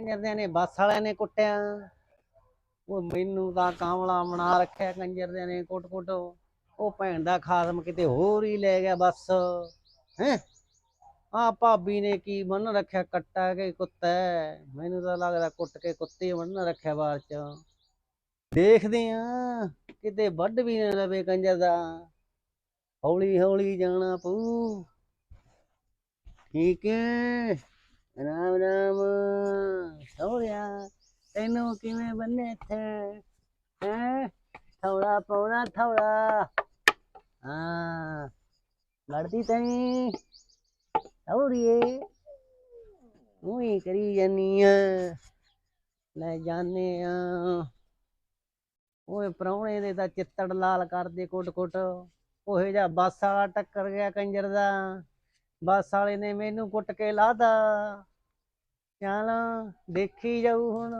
ਕੰਜਰਦਿਆਂ ਨੇ? ਬੱਸ ਵਾਲਿਆਂ ਨੇ ਕੁੱਟਿਆ। ਉਹ ਮੈਨੂੰ ਤਾਂ ਕਾਂਵਲਾ ਬਣਾ ਰੱਖਿਆ ਕੰਜਰਦਿਆਂ ਨੇ ਕੁੱਟ ਕੁੱਟ। ਉਹ ਭੈਣ ਦਾ ਖਾਸਮ ਕਿਤੇ ਹੋਰ ਹੀ ਲੈ ਗਿਆ ਬੱਸ। ਹੈ? ਆ ਭਾਬੀ ਨੇ ਕੀ ਬੰਨ ਰੱਖਿਆ? ਕੱਟਾ ਕੇ ਕੁੱਤਾ ਮੈਨੂੰ ਤਾਂ ਲੱਗਦਾ ਕੁੱਟ ਕੇ ਕੁੱਤੇ ਬੰਨ ਰੱਖਿਆ ਬਾਹਰ ਚ। ਦੇਖਦੇ ਆ ਕਿਤੇ ਵੱਢ ਵੀ ਨਾ ਲਵੇ ਕੰਜਰ ਦਾ। ਹੌਲੀ ਹੌਲੀ ਜਾਣਾ ਪਊ। ਠੀਕ ਹੈ। ਰਾਮ ਰਾਮ, ਸੋਹਰਿਆ, ਤੈਨੂੰ ਕਿਵੇਂ ਬੰਨੇ ਇੱਥੇ? ਹੈ? ਥੋੜਾ ਪੌਣਾ ਥੋੜਾ। ਹਾਂ, ਲੜਦੀ ਤੈਂ ਸੋਹਰੀਏ ਉਹੀ ਕਰੀ ਜਾਨੀ ਆ। ਲੈ ਜਾਣੇ ਆ। ਓਏ ਪ੍ਰਾਹੁਣੇ ਦੇ ਤਾਂ ਚਿੱਤੜ ਲਾਲ ਕਰਦੇ ਕੁੱਟ ਕੁੱਟ ਉਹੇ ਜਿਹਾ ਬੱਸ ਵਾਲਾ ਟੱਕਰ ਗਿਆ ਕੰਜਰ ਦਾ। ਬੱਸ ਵਾਲੇ ਨੇ ਮੈਨੂੰ ਕੁੱਟ ਕੇ ਲਾਦਾ। ਚੱਲ ਦੇਖੀ ਜਾਊ ਹੁਣ।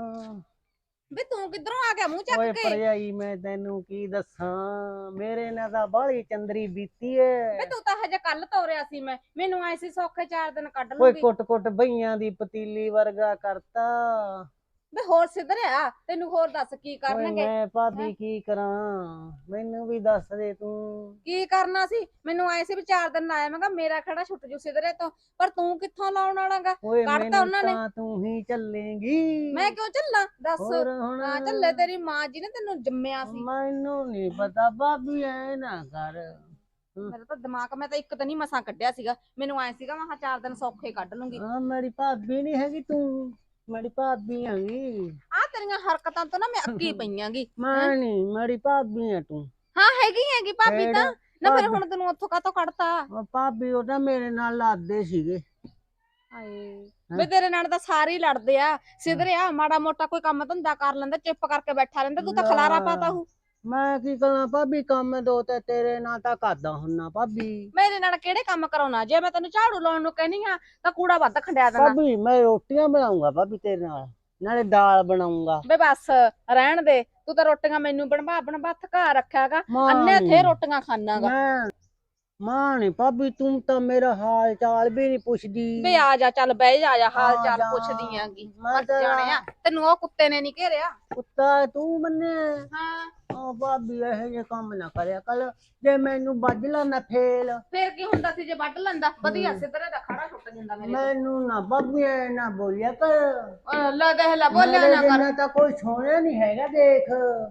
ਵੇ ਤੂੰ ਕਿੱਧਰੋਂ ਆ ਗਿਆ? ਮੂੰਹ ਓਏ ਚੱਕ ਕੇ। ਭਰਜਾਈ ਮੈਂ ਤੈਨੂੰ ਕੀ ਦੱਸਾਂ? ਮੇਰੇ ਨਾਲ ਤਾਂ ਬਾਹਲੀ ਚੰਦਰੀ ਬੀਤੀ ਵੇ ਏ ਤੂੰ ਤਾਂ ਹਜੇ ਕੱਲ ਤੋਰਿਆ ਸੀ ਮੈਂ। ਮੈਨੂੰ ਐ ਸੀ ਸੌਖੇ ਚਾਰ ਦਿਨ ਕੱਢ ਓਏ ਲੂੰਗੀ। ਕੁੱਟ ਕੁੱਟ ਬਈਆਂ ਦੀ ਪਤੀਲੀ ਵਰਗਾ ਕਰਤਾ। ਵੇ ਹੋਰ ਸਿੱਧਰਿਆ ਤੈਨੂੰ ਹੋਰ ਦੱਸ ਕੀ ਓਏ ਕਰਨਗੇ? ਮੈਂ ਭਾਬੀ? ਕੀ ਕਰਾਂ? ਮੈਨੂੰ ਵੀ ਦੱਸ ਦੇ ਤੂੰ। ਕੀ ਕਰਨਾ ਸੀ? ਮੈਨੂੰ ਐ ਸੀ ਵੀ ਚਾਰ ਦਿਨ ਆਇਆ ਮੈਂ ਕਿਹਾ ਮੇਰਾ ਖੜਾ ਛੁੱਟ ਜੂ ਸਿੱਧਰੇ ਤੋਂ ਪਰ ਤੂੰ ਕਿੱਥੋਂ ਲਾਉਣ ਵਾਲਾਗਾ ਓਏ ਮੈਨੂੰ ਉਹਨਾਂ ਨੇ। ਤਾਂ ਤੂੰ ਹੀ ਚੱਲੇਂਗੀ। ਮੈਂ ਕਿਉਂ ਚੱਲਾਂ? ਦੱਸ। ਹੋਰ ਹੁਣ? ਹਾਂ ਚੱਲੇ ਤੇਰੀ ਮਾਂ ਜੀ ਨੇ ਤੈਨੂੰ ਜੰਮਿਆ ਸੀ। ਮੈਨੂੰ ਨਹੀਂ ਪਤਾ ਭਾਬੀ ਐ ਨਾ ਕਰ। ਮੇਰਾ ਤਾਂ ਦਿਮਾਗ ਮੈਂ ਤਾਂ ਇੱਕ ਦਿਨ ਹੀ ਮਸਾਂ ਕੱਢਿਆ ਸੀਗਾ। ਮੈਨੂੰ ਐ ਸੀਗਾ ਮੈਂ ਕਿਹਾ ਚਾਰ ਦਿਨ ਸੌਖੇ ਕੱਢ ਲੂੰਗੀ। ਆ ਮੇਰੀ ਭਾਬੀ ਨਹੀਂ ਹੈਗੀ ਤੂੰ। ਮੇਰੀ ਭਾਬੀ ਹੈਗੀ ਆ ਤੇਰੀਆਂ ਹਰਕਤਾਂ ਤੋਂ ਨਾ ਮੈਂ ਅੱਕੀ ਪਈਆਂਗੀ ਮੈਂ ਨਹੀਂ ਮੇਰੀ ਭਾਬੀ ਹੈ ਤੂੰ। ਹਾਂ ਹੈਗੀ ਹੈਗੀ ਭਾਬੀ ਤਾਂ। ਨਾ ਫਿਰ ਹੁਣ ਤੈਨੂੰ ਉੱਥੋਂ ਕਾਤੋਂ ਕੱਢਤਾ? ਉਹ ਭਾਬੀ ਉਹ ਤਾਂ ਮੇਰੇ ਨਾਲ ਲਾਦੇ ਸੀਗੇ। ਹਾਏ ਵੇ ਤੇਰੇ ਨਾਲ ਤਾਂ ਸਾਰੇ ਹੀ ਲੜਦੇ ਆ। ਸਿਧਰਿਆ ਮਾੜਾ ਮੋਟਾ ਕੋਈ ਕੰਮ ਧੰਦਾ ਕਰ ਲੈਂਦਾ ਚੁੱਪ ਕਰਕੇ ਬੈਠਾ ਰਹਿੰਦਾ ਤੂੰ ਤਾਂ ਖਲਾਰਾ। ਪਾਤਾ ਹੂ। ਮੈਂ ਕੀ ਕਰਾਂ ਭਾਬੀ ਕੰਮ ਦੋ ਤੇ ਤੇਰੇ ਨਾਲ ਤਾਂ ਕਰਦਾ ਹੁੰਨਾ ਭਾਬੀ। ਮੇਰੇ ਨਾਲ ਕਿਹੜੇ ਕੰਮ ਕਰਾਉਣਾ? ਜੇ ਮੈਂ ਤੈਨੂੰ ਝਾੜੂ ਲਾਉਣ ਨੂੰ ਕਹਿਨੀ ਆ ਤਾਂ ਕੂੜਾ ਵੱਧ ਖੰਡਿਆ ਦੇਣਾ। ਭਾਬੀ ਮੈਂ ਰੋਟੀਆਂ ਬਣਾਉਂਗਾ ਭਾਬੀ ਤੇਰੇ ਨਾਲ ਨਾਲੇ ਦਾਲ ਬਣਾਉਂਗਾ। ਵੇ ਬਸ ਰਹਿਣ ਦੇ। ਤੂੰ ਤਾਂ ਰੋਟੀਆਂ ਮੈਨੂੰ ਬਣਵਾ ਬਣਵਾ ਥਕਾ ਰੱਖਿਆਗਾ। ਅੰਨੇ। ਥੇ ਰੋਟੀਆਂ ਖਾਣਾਗਾ। ਮੈਂ ਨਹੀਂ ਭਾਬੀ ਤੂੰ ਤਾਂ ਮੇਰਾ ਹਾਲ ਚਾਲ ਵੀ ਨਹੀਂ ਪੁੱਛਦੀ। ਵੇ ਆ ਜਾ ਚੱਲ ਬਹਿ ਜਾ ਆ ਜਾ ਹਾਲ ਆ ਚਾਲ ਜਾ। ਪੁੱਛਦੀ ਆਂਗੀ। ਮੈਂ ਮਰ ਤੇਰਾ ਜਾਣਿਆ ਤੈਨੂੰ ਉਹ ਕੁੱਤੇ ਨੇ ਨਹੀਂ ਘੇਰਿਆ? ਕੁੱਤਾ ਤੂੰ ਮੰਨੇ ਹਾਂ। ਉਹ ਭਾਬੀ ਇਹੋ ਜਿਹੇ ਕੰਮ ਨਾ ਕਰਿਆ ਕੱਲ ਜੇ ਮੈਨੂੰ ਵੱਜ ਲਾ ਨਾ ਫੇਲ। ਫੇਰ ਕੀ ਹੁੰਦਾ ਸੀ ਜੇ ਵੱਢ ਲੈਂਦਾ ਵਧੀਆ ਸਿੱਧਰੇ ਦਾ ਖੜਾ ਮੇਰੇ ਤੋਂ। ਮੈਨੂੰ ਨਾ ਭਾਬੀ ਐ ਨਾ ਬੋਲਿਆ ਕਰ। ਅਹ ਲੈ ਦੇਖ ਲੈ ਬੋਲਿਆ ਮੇਰੇ ਨਾ ਕਰ। ਜਿੰਨਾ ਤਾਂ ਕੋਈ ਸੋਹਣਾ ਨਹੀਂ ਹੈਗਾ ਦੇਖ।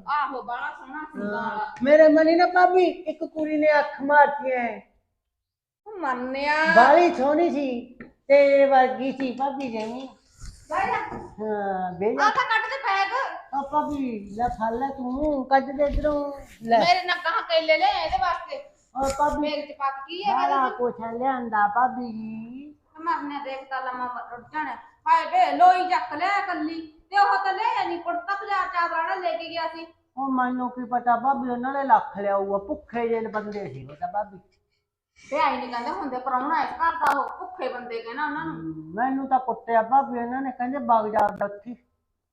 ਆਹੋ ਬਾਲਾ ਸੋਹਣਾ ਮੇਰੇ ਮਨੀ ਨਾ ਭਾਬੀ ਇੱਕ ਕੁੜੀ ਨੇ ਅੱਖ ਮਾਰਤੀ ਐ ਮੰਨਿਆ। ਬਾਲੀ ਸੋਹਣੀ ਸੀ ਤੇਰੇ ਵਰਗੀ ਸੀ ਭਾਬੀ ਜਿਵੇਂ ਬਹਿ ਜਾ। ਹਾਂ ਬੇਜਾ ਆ ਤਾਂ ਕੱਢ ਦੇ ਬੈਗ ਆ ਭਾਬੀ ਲੈ ਲੈ ਤੂੰ ਕੱਢ ਦੇ ਇਧਰੋਂ। ਲੈ। ਮੇਰੇ ਨਾਲ ਕਹਾ ਕੇਲੇ ਲੈ ਇਹਦੇ ਵਾਸਤੇ? ਆ ਭਾਬੀ ਮੇਰੇ ਚ ਪੱਕ ਕੀ ਹੈ ਇਹਦੇ ਕੁਛ ਲਿਆਂਦਾ ਭਾਬੀ ਜੀ। ਮਰਨੇ ਦੇਖ ਤਾਂ ਲਮਾ ਰੁੱਟ ਜਾਣਾ। ਹਾਏ ਬੇ ਲੋਈ ਚੱਕ ਲਿਆ ਕੱਲੀ। ਤੇ ਉਹ ਤਾਂ ਲੈ ਨਹੀਂ ਕੁੜਤਾ ਬਾਜ਼ਾਰ ਚਾਦਰਾ ਨਾਲ ਲੈ ਕੇ ਗਿਆ ਸੀ। ਉਹ ਮੈਨੂੰ ਕੀ ਪਤਾ ਭਾਬੀ ਉਹਨਾਂ ਨੇ ਲੱਖ ਲਿਆਊਗਾ ਭੁੱਖੇ ਜਿਹੇ ਬੰਦੇ ਸੀ ਉਹ ਤਾਂ ਭਾਬੀ। ਤੇ ਆਈ ਨਹੀਂ ਕਹਿੰਦੇ ਹੁੰਦੇ ਪਰਾਉਣਾ ਇਸ ਘਰ ਦਾ ਉਹ ਭੁੱਖੇ ਬੰਦੇ ਕਹਿਣਾ ਉਹਨਾਂ ਨੂੰ। ਮੈਨੂੰ ਤਾਂ ਕੁੱਟਿਆ ਭਾਬੀ ਉਹਨਾਂ ਨੇ ਕਹਿੰਦੇ ਵਗ ਜਾ ਦੱਥੀ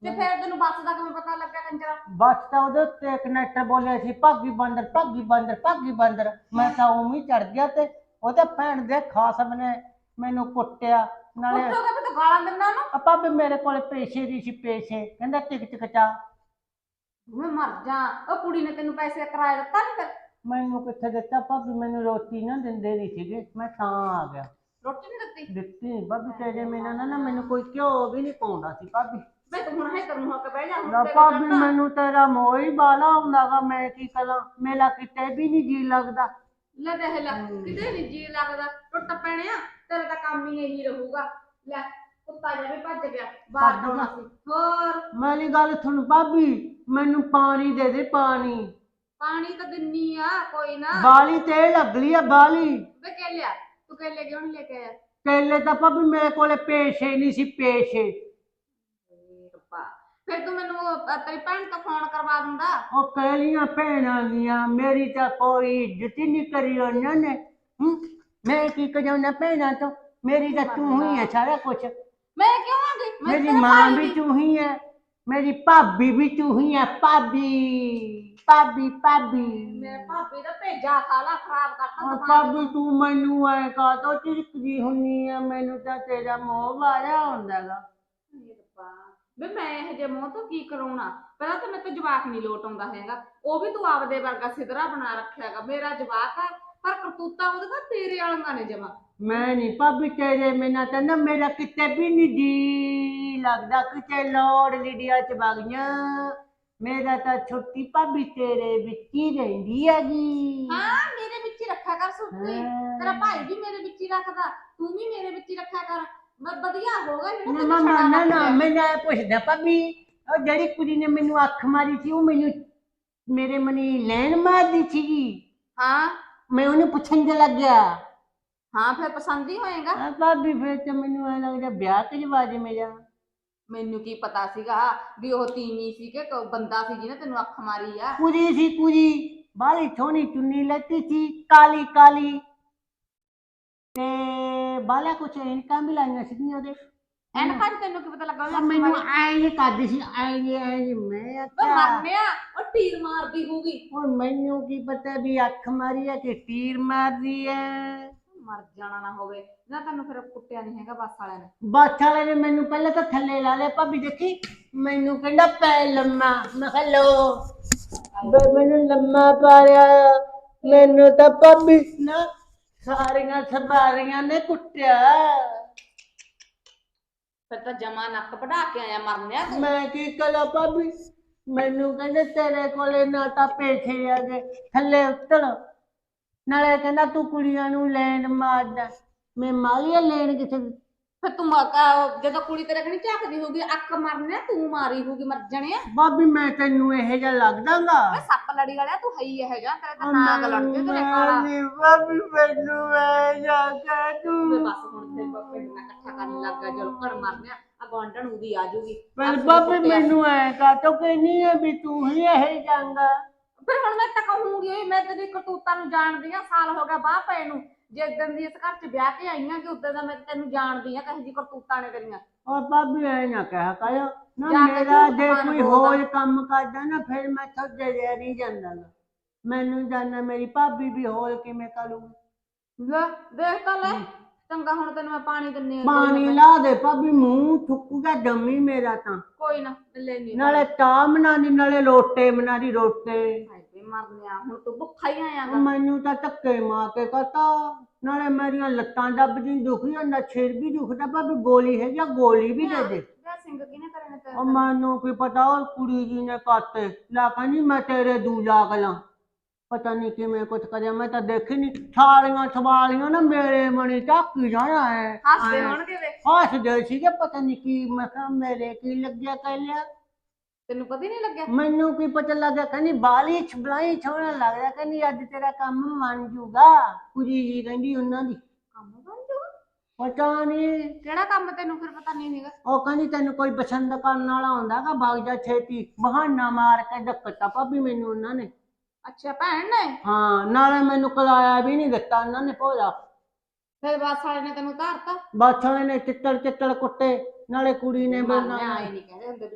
ਤੇ ਫਿਰ ਤੈਨੂੰ ਬੱਸ ਦਾ ਕਿਵੇਂ ਪਤਾ ਲੱਗਿਆ ਕੰਜਰਾ? ਬਸ ਤਾਂ ਉਹਦੇ ਉੱਤੇ ਕਨੈਕਟਰ ਬੋਲਿਆ ਸੀ ਭਾਗੀ ਬੰਦਰ ਭਾਗੀ ਬੰਦਰ ਭਾਗੀ ਬੰਦਰ। ਮੈਂ ਤਾਂ ਉਵੇਂ ਚੜ ਗਿਆ ਤੇ ਉਹਦੇ ਭੈਣ ਦੇ ਖਾਸਮ ਨੇ ਮੈਨੂੰ ਕੁੱਟਿਆ ਨਾਲੇ ਉੱਠੋਗੇ ਫਿਰ ਤੂੰ ਗਾਲਾਂ ਦਿੰਦਾ ਉਹਨੂੰ? ਆਪਾਂ ਵੀ ਮੇਰੇ ਕੋਲ ਪੈਸੇ ਦੀ ਸੀ ਪੈਸੇ। ਕਹਿੰਦਾ ਟਿਕ ਟਿਕ ਚਾ। ਮੈਂ ਮਰ ਜਾ। ਉਹ ਕੁੜੀ ਨੇ ਤੈਨੂੰ ਪੈਸੇ ਕਿਰਾਇਆ ਦਿੱਤਾ ਨਹੀਂ ਫਿਰ? ਮੈਨੂੰ ਕਿੱਥੇ ਦਿੱਤਾ? ਭਾਬੀ ਮੈਨੂੰ ਰੋਟੀ ਨਾ ਦਿੰਦੇ ਨਹੀਂ ਸੀਗੇ ਮੈਂ ਤਾਂ ਆ ਗਿਆ। ਰੋਟੀ ਨਹੀਂ ਦਿੱਤੀ? ਦਿੱਤੀ ਨੀ। ਭਾਬੀ ਤੇਰੇ ਮੈਨਾਂ ਨਾ ਨਾ ਮੈਨੂੰ ਕੋਈ ਘਿਓ ਵੀ ਨਹੀਂ ਪਾਉਂਦਾ ਸੀ ਭਾਬੀ। ਮੈਂ ਤੂੰ ਹੁਣ ਹੈ ਨੂੰ ਹੋ ਕੇ ਬਹਿ ਜਾ ਹੁਣ ਨਾ ਤੇਰੇ ਭਾਬੀ ਤਾਂ- ਮੈਨੂੰ ਤੇਰਾ ਮੋਹ ਹੀ ਬਾਲਾ ਹੁੰਦਾਗਾ ਮੈਂ ਕੀ ਕਰਾਂ? ਮੇਰਾ ਕਿਤੇ ਵੀ ਨਹੀਂ ਜੀ ਲੱਗਦਾ। ਲੈ ਦੇਖ ਲੈ ਕਿਤੇ ਨਹੀਂ ਜੀ ਲੱਗਦਾ। ਟੁੱਟ ਪੈਣਿਆ। ਤੇਰਾ ਤਾਂ ਕੰਮ ਹੀ ਇਹੀ ਰਹੂਗਾ। ਲੈ ਕੁੱਤਾ ਜਿਹਾ ਵੀ ਭੱਜ ਗਿਆ ਬਾਹਰ ਭੱਜ ਸੀ। ਹੋਰ? ਮੇਰੀ ਗੱਲ ਸੁਣ ਭਾਬੀ ਮੈਨੂੰ ਪਾਣੀ ਦੇ ਦੇ ਪਾਣੀ। ਪਾਣੀ ਤਾਂ ਦਿੰਨੀ ਆ ਕੋਈ ਨਾ। ਬਾਲੀ ਤੇ ਲੱਗ ਲਈ ਆ ਬਾਲੀ ਵੇ ਕੇ ਲਿਆ ਤੂੰ ਕੇ ਲੈ ਕਿਉਂ ਨੀ ਲੈ ਕੇ ਆਇਆ? ਪਹਿਲੇ ਤਾਂ ਭਾਬੀ ਮੇਰੇ ਕੋਲੇ ਪੈਸੇ ਨਹੀਂ ਸੀ ਪੈਸੇ। ਏ ਰੱਬਾ ਫਿਰ ਤੂੰ ਮੈਨੂੰ ਤੇਰੀ ਭੈਣ ਤੋਂ ਫੋਨ ਕਰਵਾ ਦਿੰਦਾ। ਉਹ ਕਹਿਲੀਆਂ ਭੈਣਾਂ ਦੀਆਂ ਮੇਰੀ ਤਾਂ ਕੋਈ ਇੱਜ਼ਤ ਹੀ ਨਹੀਂ ਕਰੀ ਉਹਨਾਂ ਨੇ। ਹੂੰ? ਮੈਂ ਕੀ ਕਰਾਉਣਾ ਭੈਣਾਂ ਤੋਂ? ਮੇਰੀ ਤਾਂ ਤੂੰ ਹੀ ਹੈ ਸਾਰਾ ਕੁਝ ਮੈਂ ਕਿਉਂ ਆ ਗਈ? ਮੈਂ ਮੇਰੀ ਤੇਰਾ ਮਾਂ ਭਾਈ ਵੀ ਦੀ- ਤੂੰ ਹੀ ਹੈ। ਮੇਰੀ ਭਾਬੀ ਵੀ ਤੂੰ ਹੀ ਹੈ। ਭਾਬੀ ਭਾਬੀ ਭਾਬੀ। ਮੇਰੇ ਭਾਬੀ ਦਾ ਭੇਜਾ ਖਾਲਾ ਖਰਾਬ ਕਰਤਾ ਦਿਮਾਗ ਭਾਬੀ ਤੂੰ ਮੈਨੂੰ ਐ ਕਾ ਤੋ ਚਿੜਕਦੀ ਹੁੰਨੀ ਆ। ਮੈਨੂੰ ਤਾਂ ਤੇਰਾ ਮੋਹ ਵਾਇਆ ਹੁੰਦਾਗਾ ਰੱਬਾ। ਵੇ ਮੈਂ ਇਹ ਜੇ ਮੂੰਹ ਤੋਂ ਕੀ ਕਰਾਉਣਾ? ਪਹਿਲਾਂ ਤਾਂ ਮੇਰੇ ਤੋਂ ਜਵਾਕ ਨਹੀਂ ਲੋਟ ਆਉਂਦਾ ਹੈਗਾ। ਉਹ ਵੀ ਤੂੰ ਆਪਦੇ ਵਰਗਾ ਸਿਧਰਾ ਬਣਾ ਰੱਖਿਆਗਾ ਮੇਰਾ ਜਵਾਕ ਆ ਪਰ ਕਰਤੂਤਾਂ ਉਹਦੇ ਕੋਲ ਤੇਰੇ ਵਾਲੀਆਂ ਨੇ ਜਮਾ। ਮੈਂ ਨਹੀਂ ਭਾਬੀ ਤੇਰੇ ਮੈਨਾਂ ਤਾਂ ਨਾ ਮੇਰਾ ਕਿਤੇ ਵੀ ਨਹੀਂ ਜੀ ਲੱਗਦਾ ਕਿਤੇ ਲੋੜ ਲਿਡੀਆ ਚ ਵਗੀਆਂ ਮੇਰਾ ਤਾਂ ਛੋਟੀ ਭਾਬੀ ਤੇਰੇ ਵਿੱਚ ਹੀ ਰਹਿੰਦੀ ਹੈਗੀ। ਹਾਂ ਮੇਰੇ ਵਿੱਚ ਹੀ ਰੱਖਿਆ ਕਰ ਸੁੱਤੀ ਤੇਰਾ ਭਾਈ ਵੀ ਮੇਰੇ ਵਿੱਚ ਹੀ ਰੱਖਦਾ ਤੂੰ ਵੀ ਮੇਰੇ ਵਿੱਚ ਹੀ ਰੱਖਿਆ ਕਰ। ਮੈਂ ਵਧੀਆ ਹੋਗਾ ਜਿਹੜਾ ਨਾ ਤੈਨੂੰ ਨਾ ਛੜਾ ਨਾ। ਮੈਂ ਨਾ ਪੁੱਛਦਾ ਭਾਬੀ ਉਹ ਜਿਹੜੀ ਕੁੜੀ ਨੇ ਮੈਨੂੰ ਅੱਖ ਮਾਰੀ ਸੀ ਉਹ ਮੈਨੂੰ ਮੇਰੇ ਮਨੀ ਲੈਣ ਮਾਰਦੀ ਸੀਗੀ। ਹਾਂ। ਮੈਂ ਉਹਨੂੰ ਪੁੱਛਣ ਦੇ ਲੱਗ ਗਿਆ। ਹਾਂ ਫਿਰ ਪਸੰਦ ਹੀ ਹੋਏਗਾ। ਆ ਭਾਬੀ ਫਿਰ ਤੇ ਮੈਨੂੰ ਐ ਲੱਗਦਾ ਵਿਆਹ ਕਰਵਾ ਦੇ ਮੇਰਾ ਮੈਨੂੰ ਕੀ ਪਤਾ ਸੀਗਾ ਵੀ ਉਹ ਤੀਵੀਂ ਸੀ ਕਿ ਕੋਈ ਬੰਦਾ ਸੀ ਜਿਹਨੇ ਤੈਨੂੰ ਅੱਖ ਮਾਰੀ ਆ। ਕੁੜੀ ਸੀ ਕੁੜੀ ਬਾਲੀ ਸੋਹਣੀ ਚੁੰਨੀ ਲੱਤੀ ਸੀ ਕਾਲੀ ਕਾਲੀ। ਤੇ ਬਾਲਾ ਕੁਛ ਇਨਕਾਂ ਵੀ ਲਾਈਆਂ ਸੀਗੀਆਂ ਉਹਦੇ। ਐਨਕਾਂ 'ਚ ਤੈਨੂੰ ਕੀ ਪਤਾ ਲੱਗਾ ਉਹ ਮੈਨੂੰ ਐ ਇਹ ਕਰਦੀ ਸੀ ਐ ਇਹ ਐ ਇਹ ਮੈਂ ਅੱਛਾ ਮਰਨਿਆ ਟੀਰ ਮਾਰਦੀ ਹੋਊਗੀ। ਹੁਣ ਮੈਨੂੰ ਕੀ ਪਤਾ ਵੀ ਅੱਖ ਮਾਰੀ ਹੈ ਕਿ ਤੀਰ ਮਾਰਦੀ ਹੈ? ਮਰ ਜਾਣਾ ਨਾ ਹੋਵੇ। ਨਾ ਤੈਨੂੰ ਫਿਰ ਕੁੱਟਿਆ ਨਹੀਂ ਹੈਗਾ ਬੱਸ ਵਾਲਿਆਂ ਨੇ। ਬਾਛ ਵਾਲੇ ਨੇ ਮੈਨੂੰ ਪਹਿਲਾਂ ਤਾਂ ਥੱਲੇ ਲਾ ਲਿਆ। ਭਾਬੀ ਦੇਖੀ ਮੈਨੂੰ ਕਹਿੰਦਾ ਪੈ ਲੰਮਾ। ਮੈਂ ਕਿਹਾ ਲੋ ਬੇ ਮੈਨੂੰ ਲੰਮਾ ਪਾਰਿਆ। ਮੈਨੂੰ ਤਾਂ ਭਾਬੀ ਨਾ ਸਾਰੀਆਂ ਸਵਾਰੀਆਂ ਨੇ ਕੁੱਟਿਆ। ਫਿਰ ਤਾਂ ਜਮਾ ਨੱਕ ਵਢਾ ਕੇ ਆਇਆ ਮਰਨਿਆ ਤੂੰ। ਮੈਂ ਕੀ ਕਰਾਂ ਭਾਬੀ? ਮੈਨੂੰ ਕਹਿੰਦੇ ਤੇਰੇ ਕੋਲੇ ਨਾ ਤਾਂ ਪੈਸੇ ਆਗੇ ਥੱਲੇ ਉਤਰ। ਨਾਲੇ ਕਹਿੰਦਾ ਤੂੰ ਕੁੜੀਆਂ ਨੂੰ ਲੈਣ ਮਾਰਦਾ ਮੈਂ ਮਾਲੀਆ ਲੈਣ ਕਿਸੇ ਦੀ। ਫਿਰ ਤੂੰ ਮ- ਕਾ- ਜਦੋਂ ਕੁੜੀ ਤੇਰੇ ਕਣੀ ਝਾਕਦੀ ਹੋਊਗੀ ਅੱਖ ਮਰਨਿਆ ਤੂੰ ਮਾਰੀ ਹੋਊਗੀ ਮਰ ਜਾਣਿਆ ਭਾਬੀ ਮੈਂ ਤੈਨੂੰ ਇਹ ਜਿਹਾ ਲੱਗਦਾਗਾ। ਓਏ ਸੱਪ ਲੜੀ ਵਾਲਿਆ ਤੂੰ ਹਈ ਇਹ ਜਾ ਤੇਰੇ ਤਾਂ ਨਾਗ ਲੜਦੇ ਤੇਰੇ ਕਾਲਾ। ਨਹੀਂ ਭਾਬੀ ਮੈਨੂੰ ਮੈਂ ਜਾ ਕੇ ਵੇ ਤੂੰ ਬਸ ਹੁਣ ਤੇ ਪਿੰਡ ਨਾਲ ਇਕੱਠਾ ਕਰਨ ਲੱਗ ਗਿਆ ਜਲ ਗਵਾਂਢਣ ਉਹਦੀ ਆ ਜੂਗੀ। ਪਰ ਭਾਬੀ ਮੈਨੂੰ ਐ ਕਾ ਤੋ ਕਹਿਨੀ ਹੈ ਵੀ ਤੂੰ ਹੀ ਇਹ ਜਾਂਗਾ ਫਿਰ ਹੁਣ ਮੈਂ ਤਾਂ ਕਹੂੰਗੀ ਓਏ ਮੈਂ ਤੇਰੀ ਕਰਤੂਤਾਂ ਨੂੰ ਜਾਣਦੀ ਆ ਸਾਲ ਹੋ ਗਿਆ ਬਾਹ ਪਏ ਨੂੰ। ਜੇ ਦਿਨ ਦੀ ਇਸ ਘਰ ਚ ਵਿਆਹ ਕੇ ਆਈਆਂ ਕਿ ਉਦੋਂ ਦਾ ਮੈਂ ਤੈਨੂੰ ਜਾਣਦੀ ਆ ਕਹੇ ਜੀ ਕਰਤੂਤਾਂ ਨੇ ਤੇਰੀਆਂ। ਔਰ ਭਾਬੀ ਐ ਨਾ ਕਹਿ ਕਾਇਓ ਨਾ ਜਾ ਕੇ ਮੇਰਾ ਝੂਠ ਜੇ ਮਾਰ ਕੋਈ ਬੋਲਦਾ। ਹੋਰ ਕੰਮ ਕਰਦਾ ਨਾ ਫਿਰ ਮੈਂ ਥੱਲੇ ਰਿਹਾ ਨਹੀਂ ਜਾਂਦਾ ਗਾ। ਮੈਨੂੰ ਜਾਣਾ ਮੇਰੀ ਭਾਬੀ ਵੀ ਹੋਰ ਕਿਵੇਂ ਕਰੂਗੀ। ਲੈ ਦੇਖ ਤਾਂ ਲੈ। ਚੰਗਾ ਹੁਣ ਤੈਨੂੰ ਮੈਂ ਪਾਣੀ ਦਿੰਨੀ ਆ ਪਾਣੀ ਲਾ ਦੇ ਭਾਬੀ ਮੂੰਹ ਥੁੱਕੂਗਾ ਜੰਮੀ ਮੇਰਾ ਤਾਂ। ਕੋਈ ਨਾ ਲੈ ਨਹੀਂ ਨਾਲੇ ਚਾਹ ਬਣਾਣੀ ਨਾਲੇ ਰੋਟੇ ਬਣਾਦੀ ਰੋਟੇ। ਹਾਏ ਮਰਨਿਆ ਹੁਣ ਤੂੰ ਭੁੱਖਾ ਹੀ ਆਇਆਗਾ ਮੈਨੂੰ ਤਾਂ ਧੱਕੇ ਮਾਰ ਕੇ ਕਹਤਾ ਨਾਲੇ ਮੇਰੀਆਂ ਲੱਤਾਂ ਦੱਬਦੀ ਦੁਖੀ ਜਾਂਦਾ ਸਿਰ ਵੀ ਦੁਖਦਾ ਭਾਬੀ ਗੋਲੀ ਹੈ ਜਾਂ ਗੋਲੀ ਵੀ ਦੇ ਦੇ। ਸਿੰਘ ਕਿਨੇ ਉਹ ਮੈਨੂੰ ਕੀ ਪਤਾ ਉਹ ਕੁੜੀ ਜੀ ਨੇ ਕਾਤੇ ਲਾ ਕਹਿੰਦੀ ਮੈਂ ਤੇਰੇ ਦੂਜਾ ਗਲਾਂ ਪਤਾ ਨਹੀਂ ਕਿਵੇਂ ਕੁਝ ਕਰਿਆ ਮੈਂ ਤਾਂ ਦੇਖੀ ਨਹੀਂ ਥਾਲੀਆਂ ਥਵਾਲੀਆਂ ਨਾ ਮੇਰੇ ਮਣੀ ਢਾਕੀ ਜਾਣਾ ਹੈ ਹੱਸਦੇ। ਹੋਣਗੇ ਵੇ। ਹੱਸਦੇ ਸੀਗੇ ਪਤਾ ਨਹੀਂ ਕੀ ਮੈਂ ਕਿਹਾ ਮੇਰੇ ਕੀ ਲੱਗਿਆ ਕਹਿ ਲਿਆ ਤੈਨੂੰ ਪਤਾ ਹੀ ਨਹੀਂ ਲੱਗਿਆ? ਮੈਨੂੰ ਕੀ ਪਤਾ ਲੱਗਾ ਕਹਿੰਦੀ ਬਾਲੀ ਛਬਲਾਈ ਛੋਣਾ ਲੱਗਦਾ ਕਹਿੰਦੀ ਅੱਜ ਤੇਰਾ ਕੰਮ ਬਣ ਜੂਗਾ। ਕੁੜੀ ਜੀ ਕਹਿੰਦੀ ਉਹਨਾਂ ਦੀ। ਕੰਮ ਬਣ ਜਾਊਗਾ ਪਤਾ ਨਹੀਂ ਕਿਹੜਾ ਕੰਮ ਤੈਨੂੰ ਫਿਰ ਪਤਾ ਨਹੀਂ ਹੈਗਾ? ਉਹ ਕਹਿੰਦੀ ਤੈਨੂੰ ਕੋਈ ਪਸੰਦ ਕਰਨ ਵਾਲਾ ਹੁੰਦਾਗਾ ਭਾਗ ਜਾ ਛੇਤੀ ਬਹਾਨਾ ਮਾਰ ਕੇ ਧੱਕਤਾ ਭਾਬੀ ਮੈਨੂੰ ਉਹਨਾਂ ਨੇ। ਅੱਛਾ ਭੈਣ ਨੇ? ਹਾਂ ਨਾਲੇ ਮੈਨੂੰ ਕਰਾਇਆ ਵੀ ਨਹੀਂ ਦਿੱਤਾ ਉਹਨਾਂ ਨੇ ਭੋਲਾ। ਫਿਰ ਬੱਸ ਵਾਲੇ ਨੇ ਤੈਨੂੰ ਧਾਰਤਾ? ਬਾਛਾਂ ਨੇ ਚਿੱਤੜ ਚਿੱਤੜ ਕੁੱਟੇ ਨਾਲੇ ਕੁੜੀ ਨੇ ਬਣਾ ਆਏ ਨਹੀਂ ਕਹਿੰਦੇ ਹੁੰਦੇ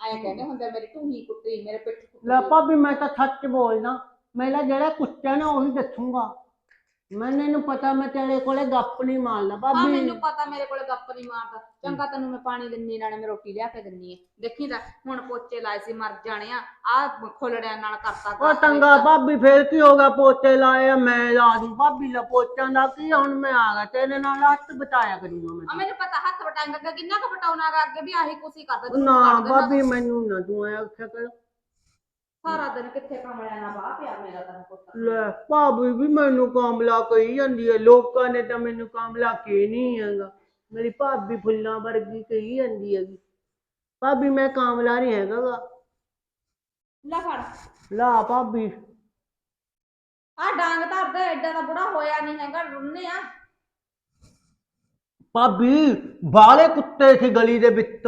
ਆਏ ਕਹਿੰਦੇ ਹੁੰਦੇ ਮੇਰੀ ਢੂਹੀ ਕੁੱਤੀ ਮੇਰੇ ਪਿੱਠ ਕੁੱਤੀ ਲੈ ਭਾਬੀ ਮੈਂ ਤਾਂ ਸੱਚ ਬੋਲਦਾ। ਮੇਰਾ ਜਿਹੜਾ ਕੁੱਤਾ ਨਾ ਉਹੀ ਦੱਸੂਗਾ। ਮੈਨੂੰ ਇਹਨੂੰ ਪਤਾ ਮੈਂ ਤੇਰੇ ਕੋਲੇ ਗੱਪ ਨਹੀਂ ਮਾਰਦਾ ਹਾਂ ਭਾਬੀ। ਮੈਨੂੰ ਪਤਾ ਮੇਰੇ ਕੋਲੇ ਗੱਪ ਨਹੀਂ ਮਾਰਦਾ। ਚੰਗਾ ਤੈਨੂੰ ਮੈਂ ਪਾਣੀ ਦਿੰਨੀ ਨਾਲੇ ਮੈਂ ਰੋਟੀ ਲਿਆ ਕੇ ਦਿੰਨੀ ਆ। ਦੇਖੀ ਤਾਂ ਹੁਣ ਪੋਚੇ ਲਾਏ ਸੀ ਮਰ ਜਾਣੇ ਆ। ਆ ਖੋਲੜਿਆਂ ਨਾਲ ਕਰਤਾ ਉਹ ਤੰਗਾ। ਭਾਬੀ ਫੇਰ ਕੀ ਹੋ ਗਿਆ? ਪੋਤੇ ਲਾਏ ਆ, ਮੈਂ ਲਾ ਦੂੰ। ਭਾਬੀ ਲਾ ਪੋਚਾਂ ਦਾ ਕੀ ਆ, ਹੁਣ ਮੈਂ ਆ ਗਿਆ ਤੇਰੇ ਨਾਲ ਹੱਥ ਬਤਾਇਆ ਕਰੂੰਗਾ ਆ ਮੈਂ ਮੈਨੂੰ ਪਤਾ ਹੱਥ ਵਟਾਂਗਾ ਕਿੰਨਾ ਕੁ ਵਟਾਉਣਾਗਾ ਅੱਗੇ ਵੀ ਆਹੀ ਕੁਛ ਹੀ ਕਰਦਾ ਨਾ। ਭਾਬੀ ਮੈਨੂੰ ਨਾ ਤੂੰ ਐ ਆਖਿਆ ਕਰ। ਸਾਰਾ ਦਿਨ ਕਿੱਥੇ ਕਮਲਿਆਂ ਨਾਲ ਬਾਹ ਪਿਆ ਮੇਰਾ ਤਾਂ ਪੁੱਤ। ਲੈ ਭਾਬੀ ਵੀ ਮੈਨੂੰ ਕਾਮਲਾ ਕਹੀ ਜਾਂਦੀ ਹੈ ਲੋਕਾਂ ਨੇ ਤਾਂ ਮੈਨੂੰ ਕਾਮਲਾ ਕੀ ਨਹੀਂ ਹੈਗਾ। ਮੇਰੀ ਭਾਬੀ ਫੁੱਲਾਂ ਵਰਗੀ ਕਹੀ ਜਾਂਦੀ ਹੈਗੀ। ਭਾਬੀ ਮੈਂ ਕਾਮਲਾ ਨਹੀਂ ਹੈਗਾ ਗਾ। ਲੈ ਫੜ। ਲਾ ਭਾਬੀ। ਆ ਡਾਂਗ ਧਰਦਾ ਐਡਾ ਤਾਂ ਬੁੜਾ ਹੋਇਆ ਨਹੀਂ ਹੈਗਾ ਰੁੰਨੇ ਆ। ਭਾਬੀ ਬਾਲੇ ਕੁੱਤੇ ਸੀ ਗਲੀ ਦੇ ਵਿੱਚ।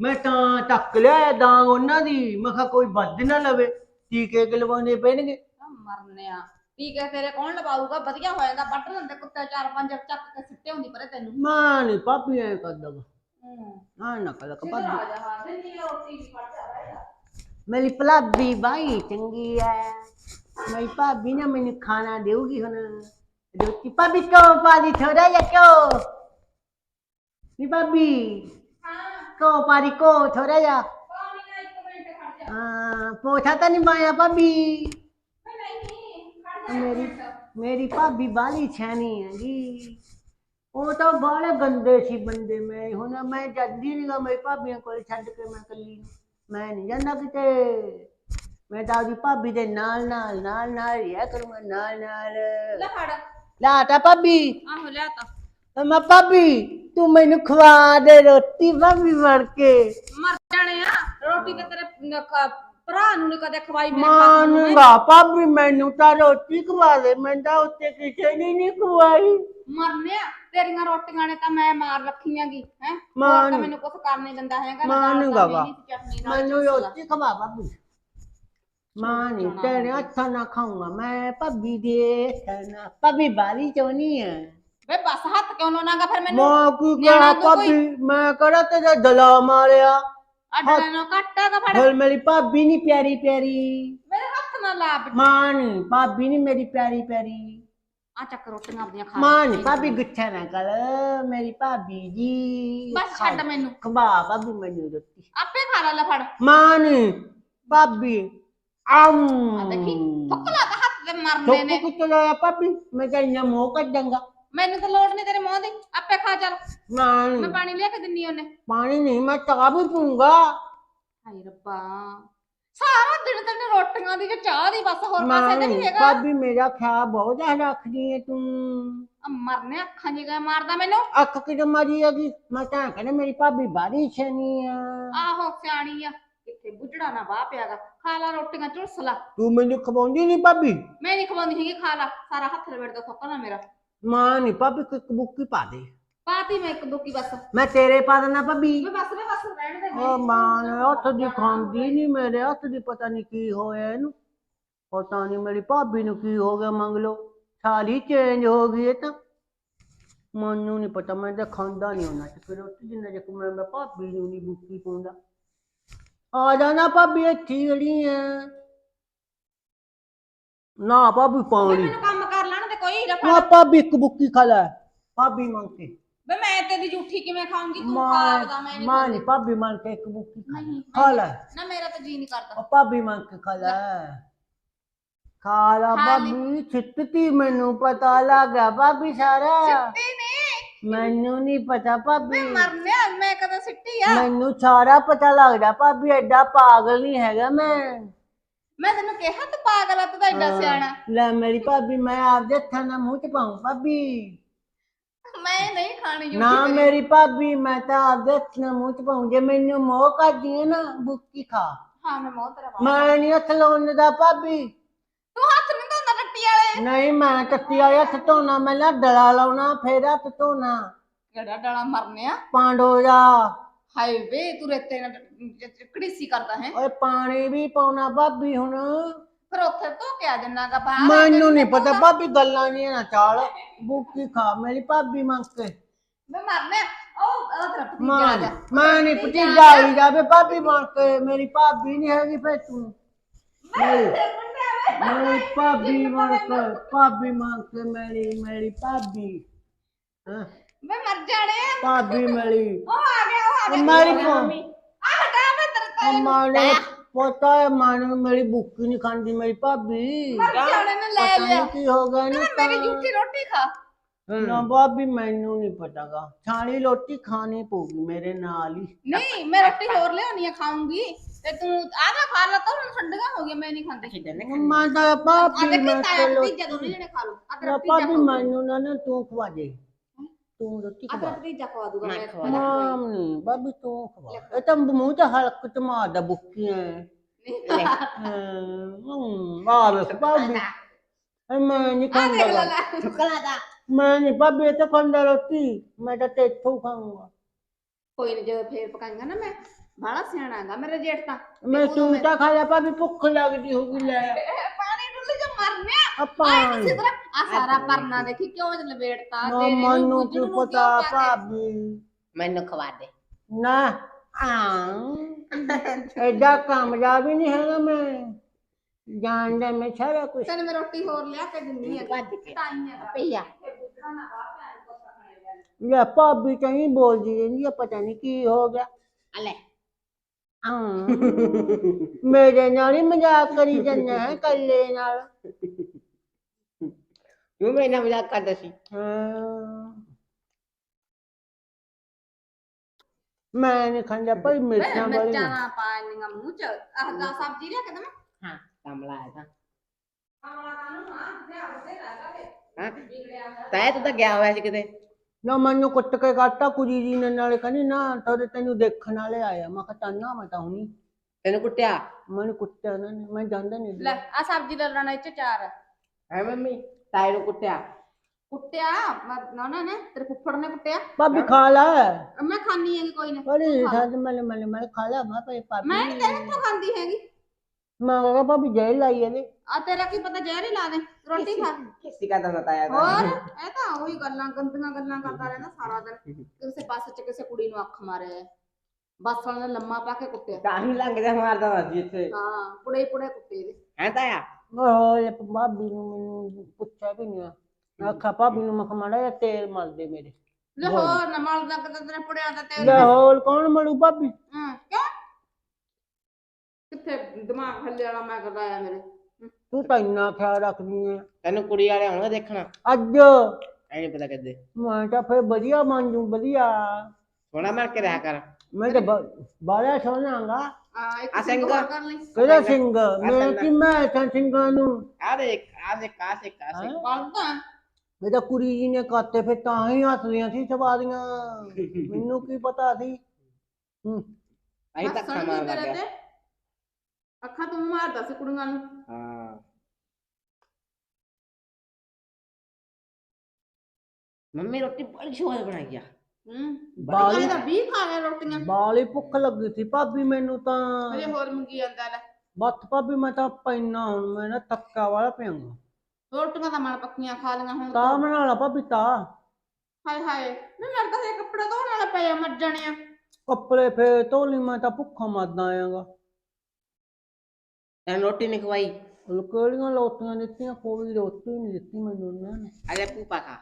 ਮੈਂ ਤਾਂ ਟੱਕ ਲਿਆ ਡਾਂਗ ਉਹਨਾਂ ਦੀ। ਮੈਂ ਕਿਹਾ ਕੋਈ ਵੱਧ ਨਾ ਲਵੇ। ਟੀਕੇ ਕਿ ਲਵਾਉਣੇ ਪੈਣਗੇ? ਆ ਮਰਨੇ ਆ। ਠੀਕ ਹੈ ਤੇਰੇ ਕੌਣ ਲਵਾਊਗਾ? ਵਧੀਆ ਹੋ ਜਾਂਦਾ। ਵੱਢ ਲੈਂਦੇ ਕੁੱਤੇ ਚਾਰ ਪੰਜ ਚੱਕ ਕੇ ਸਿੱਟੇ ਹੁੰਦੀ ਪਰੇ ਤੈਨੂੰ। ਮੈਂ ਨਹੀਂ ਭਾਬੀ ਐ ਕਰਦਾ ਗਾ। ਹੂੰ। ਆ ਨਾ ਕਰ ਸਿੱਧਾ ਭਾਬੀ। ਆ ਜਾ ਹਾਂ ਦਿੰਦੀ ਆ ਰੋਟੀ ਵੀ ਫੜ ਜਾ ਰਹਿ ਮੇਰੀ ਭਲਾਬੀ ਬਾਈ ਚੰਗੀ ਐ। ਮੇਰੀ ਭਾਬੀ ਨਾ ਮੈਨੂੰ ਖਾਣਾ ਦੇਊਗੀ ਹੁਣ। ਰੋਟੀ। ਭਾਬੀ ਕੋ ਪਾਦੀ ਥੋੜਾ ਜਿਹਾ ਕਿਉਂ ਨੀ ਭਾਬੀ। ਹਾਂ ਕੋ ਪਾਰੀ ਕੋ ਥੋੜਾ ਜਾ ਜਾ ਹਾਂ ਪੋਛਾ ਤਾਂ ਨਹੀਂ ਮਾਇਆ ਭਾਬੀ। ਜਾ ਮੇਰੀ ਮੇਰੀ ਭਾਬੀ ਬਾਲੀ ਛਾਨੀ ਹੈਗੀ। ਉਹ ਤਾਂ ਬਾਲੇ ਗੰਦੇ ਸੀ ਬੰਦੇ ਮੈਂ ਹੁਣ ਮੈਂ ਜਾਂਦੀ ਨਹੀਂ ਗਾ ਮੇਰੀ ਭਾਬੀਆਂ ਕੋਲ ਛੱਡ ਕੇ ਮੈਂ ਕੱਲੀ। ਮੈਂ ਨਹੀਂ ਜਾਂਦਾ ਕਿਤੇ। ਮੈਂ ਤਾਂ ਆਪਦੀ ਭਾਬੀ ਦੇ ਨਾਲ ਨਾਲ ਨਾਲ ਨਾਲ ਰਿਆ ਕਰੂੰਗਾ ਨਾਲ ਨਾਲ। ਲੈ ਫੜ। ਲਾਟਾ ਭਾਬੀ। ਆਹੋ ਲਿਆ ਤਾ ਮੈਂ ਭਾਬੀ ਤੂੰ ਮੈਨੂੰ ਖਵਾ ਦੇ ਰੋਟੀ ਭਾਬੀ ਬਣ ਕੇ। ਮਰ ਜਾਣੇ ਆ। ਰੋਟੀ ਤੇ ਤੇਰੇ ਨ- ਭਰਾ ਨੂੰ ਨੀ ਕਦੇ ਖਵਾਈ ਮੇਰੇ ਖਾਣ ਨੂੰ ਮੈਂ। ਮਾਨੂੰਗਾ ਭਾਬੀ ਮੈਨੂੰ ਤਾਂ ਰੋਟੀ ਖਵਾ ਦੇ ਮੈਂ ਤਾਂ ਉੱਤੇ ਕਿਸੇ ਨੇ ਨਹੀਂ ਖਵਾਈ। ਮਰਨੇ ਆ। ਤੇਰੀਆਂ ਰੋਟੀਆਂ ਨੇ ਤਾਂ ਮੈਂ ਮਾਰ ਰੱਖੀਆਂਗੀ ਹੈ? ਮਾਰ ਤਾਂ ਮੈਨੂੰ ਕੁਝ ਕਰ ਨਹੀਂ ਦਿੰਦਾ ਹੈਗਾ ਨੂੰ ਗਾ ਵਾ। ਚਟਨੀ ਨਾਲ ਮੈਨੂੰ। ਰੋਟੀ ਖਵਾ ਭਾਬੀ। ਮਾਂ ਨਹੀਂ ਤੇਰੇ ਹੱਥਾਂ ਨਾ ਖਾਊਂਗਾ। ਮੈਂ ਭਾਬੀ ਦੇ ਹੱਥਾਂ ਭਾਬੀ ਬਾਰੀ ਚੋਣੀ ਹੈ ਵੇ ਬਸ ਹੱਥ ਕਿਉਂ ਲਾਉਣਾਗਾ ਫਿਰ ਮੈਨੂੰ? ਮਾਂ ਕੀ ਨਿਆਣਾ ਕਰਾਂ ਤੂੰ ਕੋਈ- ਭਾਬੀ? ਮੈਂ ਕਰਾਂ ਤੇ ਦਲਾ ਮਾਰਿਆ? ਅੱਡ ਨੂੰ ਕੱਟਾਗਾ ਫੜ ਫਿਰ। ਮੇਰੀ ਭਾਬੀ ਨਹੀਂ ਪਿਆਰੀ ਪਿਆਰੀ। ਮੇਰੇ ਹੱਥ ਨਾਲ ਲਾ ਬਿੱਟ। ਮਾਂ ਭਾਬੀ ਨਹੀਂ ਮੇਰੀ ਪਿਆਰੀ ਪਿਆਰੀ। ਆ ਚੱਕ ਰੋਟੀਆਂ ਆਪਣੀਆਂ ਖਾ ਮਾਂ ਲੈ। ਨਹੀਂ ਭਾਬੀ ਗੁੱਛਾ ਨਾ ਕਰ ਮੇਰੀ ਭਾਬੀ ਜੀ। ਬਸ ਛੱਡ ਮੈਨੂੰ। ਖਵਾ ਭਾਬੀ ਮੈਨੂੰ ਰੋਟੀ। ਆਪੇ ਖਾ ਲੈ ਲੈ ਫੜ। ਮਾਂ ਨਹੀਂ ਭਾਬੀ ਆਮ ਆ ਦੇਖੀ ਥੁੱਕ ਲਾ ਤਾਂ ਹੱਥ ਤੇ ਮਰਨੇ ਨੇ। ਲਿਆ ਭਾਬੀ? ਮੈਂ ਕਹਿੰਦਾ ਮੂੰਹ ਕੱਢਾਂਗਾ। ਮੈਨੂੰ ਤਾਂ ਲੋੜ ਨਹੀਂ ਤੇਰੇ ਮੂੰਹ ਦੀ। ਆਪੇ ਖਾ ਚੱਲ। ਮਾਂ ਮੈਂ ਪਾਣੀ ਲਿਆ ਕੇ ਦਿੰਨੀ ਉਹਨੇ। ਪਾਣੀ ਨਹੀਂ ਮੈਂ ਚਾਹ ਵੀ ਪੀਊਂਗਾ ਹਾਏ ਰੱਬਾ। ਸਾਰਾ ਦਿਨ ਤੈਨੂੰ ਰੋਟੀਆਂ ਦੀ ਤੇ ਚਾਹ ਦੀ ਬਸ ਹੋਰ ਪਾਸੇ ਤੇ ਨਹੀਂ ਹੈਗਾ। ਭਾਬੀ ਮੇਰਾ ਖਿਆਲ ਬਹੁਤ ਜ਼ਿਆਦਾ ਰੱਖਦੀ ਹੈ ਤੂੰ। ਆ ਮਰਨੇ ਅੱਖਾਂ ਜਿਹਾ ਮਾਰਦਾ ਮੈਨੂੰ? ਅੱਖ ਕਿਦੋਂ ਮਾਰੀ ਹੈਗੀ। ਮੈਂ ਤਾਂ ਕਹਿੰਦਾ ਮੇਰੀ ਭਾਬੀ ਬਾਰੀ ਛਣੀ ਆ। ਆਹੋ ਸਿਆਣੀ ਆ। ਕਿੱਥੇ ਬੁੱਢੜਾ ਨਾ ਬਾਹ ਪਿਆਗਾ। ਖਾ ਲਾ ਰੋਟੀਆਂ ਲਾ। ਤੂੰ ਮੈਨੂੰ ਖਵਾਉਂਦੀ ਨਹੀਂ ਭਾਬੀ? ਮੈਂ ਨਹੀਂ ਖਵਾਉਂਦੀ ਹੈਗੀ ਖਾ ਲਾ। ਸਾਰਾ ਹੱਥ ਲਵੇੜ ਦਾ ਥੱਕਣਾ ਮੇਰਾ। ਮਾਂ ਨਹੀਂ ਭਾਬੀ ਕੋਈ ਕਬੂਕੀ ਪਾ ਦੇ। ਪਾਤੀ ਮੈਂ ਇੱਕ ਬੁੱਕੀ ਬਸ। ਮੈਂ ਤੇਰੇ ਪਾ ਦੇਣਾ ਭਾਬੀ। ਮੈਂ ਬਸ ਬਸ ਰਹਿਣ ਦੇ। ਉਹ ਮਾਂ ਨੇ ਹੱਥ ਦੀ ਖਾਂਦੀ ਨਹੀਂ ਮੇਰੇ ਹੱਥ ਦੀ ਪਤਾ ਨਹੀਂ ਕੀ ਹੋਇਆ ਇਹਨੂੰ। ਪਤਾ ਨਹੀਂ ਮੇਰੀ ਭਾਬੀ ਨੂੰ ਕੀ ਹੋ ਗਿਆ ਮੰਗ ਲਓ। ਸਾਲੀ ਚੇਂਜ ਹੋ ਗਈ ਇਹ ਤਾਂ। ਮੈਨੂੰ ਨਹੀਂ ਪਤਾ ਮੈਂ ਤਾਂ ਖਾਂਦਾ ਨਹੀਂ ਉਹਨਾਂ ਚ। ਫਿਰ ਉੱਥੇ ਜਿੰਨਾ ਚਿਰ ਮੈਂ ਮੈਂ ਭਾਬੀ ਨੂੰ ਨਹੀਂ ਬੁੱਕੀ ਪਾਉਂਦਾ। ਆ ਜਾਣਾ ਭਾਬੀ ਇੱਥੇ ਜਿਹੜੀ ਹੈ ਨਾ ਭਾਬੀ ਪਾਣੀ। ਮੈਨੂੰ ਕੰਮ ਤੇ ਕੋਈ ਨਾ ਰਫਾ ਭਾਬੀ ਇੱਕ ਬੁੱਕੀ ਖਾ ਲੈ। ਭਾਬੀ ਮੰਗ ਕੇ। ਵੇ ਮੈਂ ਤੇਰੀ ਝੂਠੀ ਕਿਵੇਂ ਖਾਉਂਗੀ ਤੂੰ ਖਾਵਦਾ ਮੈਂ ਨਹੀਂ ਮਾਂ ਨਹੀਂ ਭਾਬੀ ਮੰਗ ਕੇ ਇੱਕ ਬੁੱਕੀ ਖਾ ਲੈ। ਨਹੀਂ ਖਾ ਲੈ। ਨਾ ਮੇਰਾ ਤਾਂ ਜੀ ਨਹੀਂ ਕਰਦਾ। ਉਹ ਭਾਬੀ ਮੰਗ ਕੇ ਖਾ ਲੈ। ਖਾ ਲਾ ਖਾ ਲਈ। ਭਾਬੀ ਛਿੱਤਤੀ ਮੈਨੂੰ ਪਤਾ ਲੱਗਾ ਭਾਬੀ ਸਾਰਾ। ਸਿੱਟੀ ਨੇ। ਮੈਨੂੰ ਨਹੀਂ ਪਤਾ ਭਾਬੀ। ਮੈਂ ਮਰਨਿਆ ਮੈਂ ਕਦੋਂ ਸਿੱਟੀ ਆ? ਮੈਨੂੰ ਸਾਰਾ ਪਤਾ ਲੱਗਦਾ ਭਾਬੀ ਐਡਾ ਪਾਗਲ ਨਹੀਂ ਹੈਗਾ ਮੈਂ। ਮੈਂ ਤੈਨੂੰ ਕਿਹਾ ਤੂੰ ਪਾਗਲ ਆ ਤੂੰ ਤਾਂ ਐਡਾ। ਸਿਆਣਾ। ਲੈ ਮੇਰੀ ਭਾਬੀ ਮੈਂ ਆਪਦੇ ਹੱਥਾਂ ਨਾਲ ਮੂੰਹ ਚ ਪਾਉਂ ਭਾਬੀ। ਮੈਂ ਨਹੀਂ ਖਾਣੀ ਝੂਠੀ ਨਾ ਤੇਰੀ। ਮੇਰੀ ਭਾਬੀ ਮੈਂ ਤਾਂ ਆਪਦੇ ਹੱਥ ਨਾਲ ਮੂੰਹ ਚ ਪਾਉਂ। ਜੇ ਮੈਨੂੰ ਮੋਹ ਕਰਦੀ ਹੈ ਨਾ ਬੁੱਕੀ ਖਾ। ਹਾਂ ਮੈਂ ਮੋਹ ਤੇਰਾ ਮੈਂ ਨਹੀਂ ਹੱਥ ਲਾਉਣ ਦਾ ਭਾਬੀ। ਤੂੰ ਹੱਥ ਨਹੀਂ ਧੋਂਦਾ ਟੱਟੀ ਵਾਲੇ। ਨਹੀਂ ਮੈਂ ਟੱਟੀ ਵਾਲੇ ਹੱਥ ਧੋਣਾ ਮੈਂ ਨਾ ਡਲਾ ਲਾਉਣਾ ਫੇਰ ਹੱਥ ਧੋਣਾ। ਕਿਹੜਾ ਡਾਲਾ ਮਰਨਿਆ? ਪਾਂਡੋ ਜਾ। ਹਾਏ ਵੇ ਤੂੰ ਰੇਤੇ ਨਾਲ ਕੜੀਸੀ ਕਰਦਾ ਹੈ। ਓਏ ਪਾਣੀ ਵੀ ਪਾਉਣਾ ਭਾਬੀ ਹੁਣ। ਫਿਰ ਉੱਥੇ ਧੋ ਕੇ ਆ ਜੰਨਾਗਾ ਬਾਹਰ। ਮੈਨੂੰ ਨਹੀਂ ਪਤਾ ਭਾਬੀ ਗੱਲਾਂ ਨਹੀਂ ਨਾ ਚਾਲ। ਬੁੱਕੀ ਖਾ ਮੇਰੀ ਭਾਬੀ ਮੰਗ ਕੇ। ਮੈਂ ਮਰਨਿਆ ਉਹ ਉਹ ਤੇਰਾ ਭਤੀਜਾ ਮਾਂ ਆ ਜਾ। ਮੈਂ ਨਹੀਂ ਭਤੀਜਾ ਆਈ ਜਾਵੇ ਭਾਬੀ ਮੰਗ ਕੇ। ਮੇਰੀ ਭਾਬੀ ਨਹੀਂ ਹੈਗੀ ਫੇਰ ਤੂੰ। ਮੇਰੀ ਮੇਰੀ ਭਾਬੀ ਮੰਗ ਕੇ ਭਾਬੀ ਮੰਗ ਕੇ ਮੇਰੀ ਮੇਰੀ ਭਾਬੀ। ਹਾਂ, ਮੈਂ ਮਰ ਜਾਣੇ ਆ। ਭਾਬੀ ਮੇਰੀ। ਉਹ ਆ ਗਿਆ ਉਹ ਆ ਗਿਆ। ਮਾਰੀ ਆ ਫੋਨ ਹਟਾ ਮੈਂ ਤੇਰੇ ਤੋਂ। ਮਾਨੇ ਪਤਾ ਹੈ ਮਾਨੇ ਮੇਰੀ ਬੁੱਕੀ ਨਹੀਂ ਖਾਂਦੀ ਮੇਰੀ ਭਾਬੀ। ਮਰ ਜਾਣੇ ਨੇ ਲੈ ਪਤਾ ਲਿਆ। ਨਹੀਂ ਕੀ ਹੋ ਗਿਆ ਨਾ ਮੇਰੀ ਝੂਠੀ ਰੋਟੀ ਖਾ। ਨਾ ਭਾਬੀ ਮੈਨੂੰ ਨਹੀਂ ਪਤਾਗਾ। ਛਾਣੀ ਰੋਟੀ ਖਾਣੀ ਪਊਗੀ ਮੇਰੇ ਨਾਲ ਹੀ। ਨਹੀਂ ਮੈਂ ਰੋਟੀ ਹੋਰ ਲਿਆਉਣੀ ਆ ਖਾਉਂਗੀ ਤੇ ਤੂੰ ਆ ਨਾ ਖਾ ਲਾ ਤਾਂ ਹੁਣ ਠੰਡੀਆਂ ਹੋ ਗਈਆਂ ਮੈਂ ਨਹੀਂ ਖਾਂਦੀ। ਮੈਂ ਤਾਂ ਆ ਭਾਬੀ ਦੇਖੀ ਮੈਂ ਤਾਇਆ ਚਲੋ ਭਤੀਜਾ ਦੋਨੇ ਜਣੇ ਖਾ ਲਓ। ਆ ਤੇਰਾ ਨਾ ਭਤੀਜਾ ਭਾਬੀ ਮੈਨੂੰ ਨਾ ਨਾ ਤੂੰ ਖਵਾ ਦੇ। ਤੂੰ ਰੋਟੀ ਖਵਾ। ਭਤੀਜਾ ਖਵਾ ਦੂਗਾ ਮੈਂ ਖਵਾ ਮਾਮ ਨਹੀਂ ਭਾਬੀ ਤੂੰ ਖਵਾ। ਇਹ ਤਾਂ ਮੂੰਹ ਤੇ ਹਲਕ ਤੇ ਮਾਰਦਾ ਬੁੱਕੀਆਂ ਵੇਖ ਭਾਬੀ ਇਹ ਮੈਂ ਨਹੀਂ ਖਾਂਦਾ ਲੈ ਠੁਕਲਾ ਦਾ ਮੈਂ ਨਹੀਂ ਭਾਬੀ ਇਹ ਤਾਂ ਖਾਂਦਾ ਰੋਟੀ। ਮੈਂ ਤਾਂ ਤੇਥੋਂ ਖਾਊਂਗਾ। ਕੋਈ ਨਹੀਂ ਜਦੋਂ ਫੇਰ ਪਕਾਏਗਾ ਨਾ ਮੈਂ ਬਾਹਲਾ ਸਿਆਣਾ ਹੈਗਾ ਮੇਰਾ ਜੇਠ ਤਾਂ ਮੈਂ ਤੂੰ ਤਾਂ ਖਾ ਲਿਆ ਭਾਬੀ ਭੁੱਖ ਲੱਗਦੀ ਹੋਊਗੀ ਲੈ ਇਹ ਪਾਣੀ ਡੁੱਲ ਜਾ ਮਰਨਿਆ ਆਪਾਂ ਆ ਸਾਰਾ ਪਰਨਾ ਦੇਖੀ ਕਿਉਂ ਲਵੇੜਤਾ ਨਾ ਮੈਨੂੰ ਕੀ ਨੂੰ ਕਿਉਂ ਪਤਾ ਭਾਬੀ। ਮੈਨੂੰ ਖਵਾ ਦੇ। ਨਾ। ਆਂ ਐਡਾ ਕਾਮਯਾਬ ਹੀ ਨਹੀਂ ਹੈਗਾ ਮੈਂ। ਜਾਣਦਾ ਮੈਂ ਸਾਰਾ ਕੁਝ ਤੈਨੂੰ ਮੈਂ ਰੋਟੀ ਹੋਰ ਲਿਆ ਕੇ ਦਿੰਨੀ ਆ। ਭੱਜ ਕੇ। ਹੈ ਪਈਆ ਲੈ ਭਾਬੀ ਕਹੀਂ ਬੋਲਦੀ ਰਹਿੰਦੀ ਆ ਪਤਾ ਨਹੀਂ ਕੀ ਹੋ ਗਿਆ। ਲੈ। ਆਂ। ਮੇਰੇ ਨਾਲ ਹੀ ਮਜ਼ਾਕ ਕਰੀ ਜਾਂਦਾ ਹੈ ਕੱਲੇ ਨਾਲ। ਤੂੰ ਮੇਰੇ ਨਾਲ ਮਜ਼ਾਕ ਕਰਦਾ ਸੀ? ਹਾਂ। ਮੈਂ ਨਹੀਂ ਖਾਂਦਾ ਭਾਈ ਮਿਰਚਾਂ ਵਾਲੀ ਮਿਰਚਾਂ ਨਾ। ਨਾ ਪਾ ਇੰਨੀਆਂ ਮੂੰਹ ਚ। ਆਹ ਦਾ ਸਬਜ਼ੀ ਲਿਆ ਕੇ ਦਵਾਂ। ਹਾਂ ਕਮਲਾ ਆਇਆ ਤਾਂ ਹਾਂ ਤੇ ਤੂੰ ਤਾਂ ਗਿਆ ਹੋਇਆ ਸੀ ਕਿਤੇ। ਨਾ ਮੈਨੂੰ ਕੁੱਟ ਕੇ ਕਾਟਾ ਕੁੜੀ ਜੀ ਨੇ ਨਾਲੇ ਕਹਿੰਦੀ ਨਾ ਤੇਰੇ ਤੈਨੂੰ ਦੇਖਣ ਵਾਲੇ ਆਇਆ। ਮੈਂ ਕਿਹਾ ਤਾਨਾ ਮੈਂ ਤਾਂ ਹੁਣੀ ਤੈਨੂੰ ਕੁੱਟਿਆ? ਮੈਨੂੰ ਕੁੱਟਿਆ ਨੇ ਮੈਂ ਜਾਂਦਾ ਨਹੀਂ ਲੈ ਆ ਸਬਜ਼ੀ ਲੈ ਲੈਣਾ ਇੱਥੇ ਚਾਰ। ਹੈ ਮੰਮੀ? ਤਾਏ ਨੂੰ ਕੁੱਟਿਆ ਕੁੱਟਿਆ ਮੈਂ- ਨਾ ਨਾ ਨੇ ਤੇਰੇ ਫੁੱਫੜ ਨੇ ਕੁੱਟਿਆ ਭਾਬੀ ਖਾ ਲੈ ਮੈਂ ਖਾਣੀ ਹੈਗੀ ਕੋਈ ਨਾ ਬੜੀ ਸਾਜ ਮਲੇ ਮਲੇ ਮਲੇ ਖਾ ਲੈ ਮੈਂ ਭਾਈ ਭਾਬੀ ਮੈਂ ਨਹੀਂ ਤੇਰੇ ਤੋਂ ਖਾਂਦੀ ਹੈਗੀ ਮੈਂ ਕਿਹਾ ਭਾਬੀ ਜੈ ਲਾਈ ਇਹਦੇ ਆ ਤੇਰਾ ਕੀ ਪਤਾ ਜ਼ਹਿਰ ਹੀ ਲਾ ਦੇ ਰੋਟੀ ਖਾ ਕਿਸੇ ਦਾ ਨਾ ਤਾਇਆ ਦਾ ਹੋਰ ਇਹ ਤਾਂ ਉਹੀ ਗੱਲਾਂ ਗੰਦੀਆਂ ਗੱਲਾਂ ਕਰਦਾ ਰਹਿੰਦਾ ਸਾਰਾ ਦਿਨ ਕਿਸੇ ਬੱਸ 'ਚ ਕਿਸੇ ਕੁੜੀ ਨੂੰ ਅੱਖ ਮਾਰਿਆ। ਬੱਸ ਵਾਲੇ ਨੇ ਲੰਮਾ ਪਾ ਕੇ ਕੁੱਟਿਆ ਤਾਂ ਹੀ ਲੰਘ ਜਾ ਮਾਰਦਾ ਸੀ ਇੱਥੇ ਹਾਂ ਪੁੜੇ ਪੁੜੇ ਕੁੱਟੇ ਇਹਦੇ ਹੈ ਤਾਇਆ ਓਏ ਭਾਬੀ ਨੂੰ ਮੈਨੂੰ ਪੁੱਛਿਆ ਵੀ ਨਹੀਂ ਆਖਾ ਭਾਬੀ ਨੂੰ ਮੈਂ ਕਿਹਾ ਮਾੜਾ ਜਿਹਾ ਤੇਲ ਮਲ ਦੇ ਮੇਰੇ। ਲੈ ਹੋਰ। ਨਾ ਮਲ ਦਾ ਕਿਤੇ ਤੇਰੇ ਪੁੜਿਆਂ ਦਾ ਤੇਲ। ਲੈ ਹੋਰ ਕੌਣ ਮਲੂ ਭਾਬੀ? ਹਾਂ ਕਿਉਂ? ਕਿੱਥੇ ਦਿਮਾਗ ਹੱਲੇ ਵਾਲਾ ਮੈਂ ਕਰਦਾ ਆ ਮੇਰੇ? ਤੂੰ ਤਾਂ ਇੰਨਾ ਖਿਆਲ ਰੱਖਦੀ ਐ ਤੈਨੂੰ ਕੁੜੀ ਵਾਲੇ ਆਉਣਗੇ ਦੇਖਣਾ। ਅੱਜ। ਐ ਪਤਾ ਕਿੱਦੇ। ਮੈਂ ਤਾਂ ਫੇਰ ਵਧੀਆ ਬਣ ਜੂ ਵਧੀਆ। ਸੋਹਣਾ ਮਾਰ ਕੇ ਰਹਿ ਕਰ। ਮੈਂ ਤਾਂ ਬਾਲਾ ਸੋਹਣਾਗਾ ਆ ਸਿੰਘ ਕਿਹੜਾ ਸਿੰਘ ਮੈਂ ਕਿ ਮੈਂ ਤਾਂ ਸਿੰਘਾਂ ਨੂੰ? ਆ ਦੇਖ ਆ ਦੇਖ ਆ ਸੇ ਕਾ ਸੇ ਮੇਰਾ ਕੁੜੀ ਜੀ ਨੇ ਕਾਤੇ ਫੇ ਤਾਂ ਹੀ ਹੱਸਦੀਆਂ ਸੀ ਸਵਾਦੀਆਂ ਮੈਨੂੰ ਕੀ ਪਤਾ ਸੀ? ਹੂੰ। ਅਹੀਂ ਤੱਕ ਹੱਸਣ ਖਾਣਾ ਦੀ ਤੇਰੇ ਲੱਗਾ ਤੇ। ਅੱਖਾਂ ਤੋਂ ਮਾਰਦਾ ਸੀ ਕੁੜੀਆਂ ਨੂੰ। ਹਾਂ। ਮੰਮੀ ਰੋਟੀ ਬੜੀ ਸਵਾਦ ਬਣਾਈ ਆ। ਹੂੰ। ਬਾਲੀ ਬਾਲੀ ਦਾ 20 ਖਾ ਗਿਆ ਰੋਟੀਆਂ। ਬਾਲੀ ਭੁੱਖ ਲੱਗੀ ਸੀ ਭਾਬੀ ਮੈਨੂੰ ਤਾਂ। ਹਜੇ ਹੋਰ ਮੰਗੀ ਜਾਂਦਾ ਲੈ। ਬੱਤ ਭਾਬੀ ਮੈਂ ਤਾਂ ਪੈਣਾ ਹੁਣ ਮੈਂ ਨਾ ਤੱਕਾ ਵਾਲਾ ਪਿਆਂਗਾ। ਰੋਟੀਆਂ ਤਾਂ ਮਨ ਪੱਕੀਆਂ ਖਾ ਲਈਆਂ ਹੁਣ ਤਾਂ ਬਣਾ ਲਾ ਭਾਬੀ ਤਾਂ। ਹਾਏ ਹਾਏ ਮੈਂ ਮਰਦਾ ਸੀ ਕੱਪੜੇ ਧੋਣ ਵਾਲੇ ਪਏ ਆ ਮਰ ਜਾਣੇ ਆ। ਕੱਪੜੇ ਫੇ ਧੋਲੀ ਮੈਂ ਤਾਂ ਭੁੱਖਾ ਮਰਦਾ ਆਂਗਾ ਤੈਨੂੰ ਰੋਟੀ ਨਹੀਂ ਖਵਾਈ? ਕਿਹੜੀਆਂ ਲੋਟੀਆਂ ਦਿੱਤੀਆਂ ਕੋਈ ਰੋਟੀ ਨਹੀਂ ਦਿੱਤੀ ਮੈਨੂੰ ਉਹਨਾਂ ਨੇ। ਅਜੇ ਪੂਪਾ ਖਾ।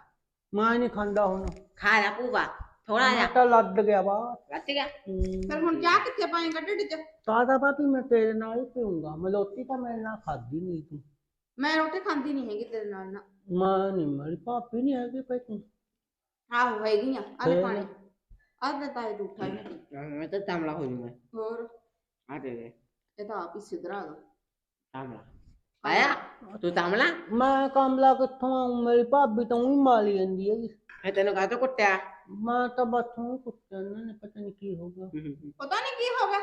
ਮੈਂ ਨਹੀਂ ਖਾਂਦਾ ਹੁਣ। ਖਾ ਲੈ ਪੂਪਾ ਥੋੜਾ ਮੈਂ ਜਿਹਾ। ਤਾਂ ਲੱਦ ਗਿਆ ਵਾ। ਰੱਜ ਗਿਆ। ਫਿਰ ਹੁਣ ਚਾਹ ਕਿੱਥੇ ਪਾਏਗਾ ਢਿੱਡ 'ਚ? ਤਾਂ ਤਾਂ ਭਾਬੀ ਮੈਂ ਤੇਰੇ ਨਾਲ ਹੀ ਪੀਊਂਗਾ। ਮਲੋਤੀ ਤਾਂ ਮੇਰੇ ਨਾਲ ਖਾਦੀ ਨਹੀਂ ਤੂੰ। ਮੈਂ ਰੋਟੀ ਖਾਂਦੀ ਨਹੀਂ ਹੈਗੀ ਤੇਰੇ ਨਾਲ ਨਾ। ਮੈਂ ਨਹੀਂ ਮੇਰੀ ਭਾਬੀ ਨਹੀਂ ਹੈਗੀ ਪਈ ਤੂੰ। ਆਹੋ ਹੈਗੀ ਆ। ਆਹ ਲੈ? ਪਾਣੀ। ਆਹ ਦੇ ਤਾਏ ਝੂਠਾ ਇਹਨੇ ਮੈਂ ਤਾਂ ਤਾਮਲਾ ਹੋ ਜੂਗਾ ਹੋਰ? ਆ ਦੇ ਦੇ। ਇਹ ਤਾਂ ਆਪ ਹੀ ਸਿਧਰਾ ਗਾ। ਤਾਮਲਾ ਆਇਆ? ਤੂੰ ਤਾਮਲਾ ਮੈਂ ਕਮਲਾ ਕਿੱਥੋਂ ਆਊਂ? ਮੇਰੀ ਭਾਬੀ ਤਾਂ ਉਹੀ ਮਾਲੀ ਜਾਂਦੀ ਹੈਗੀ। ਮੈਂ ਤੈਨੂੰ ਕਾਹ ਤੋਂ ਕੁੱਟਿਆ? ਮੈਂ ਤਾਂ ਬਥੋਂ ਕੁੱਤਿਆਂ ਨੇ ਪਤਾ ਨਹੀਂ ਕੀ ਹੋ ਗਿਆ। ਪਤਾ ਨਹੀਂ ਕੀ ਹੋ ਗਿਆ।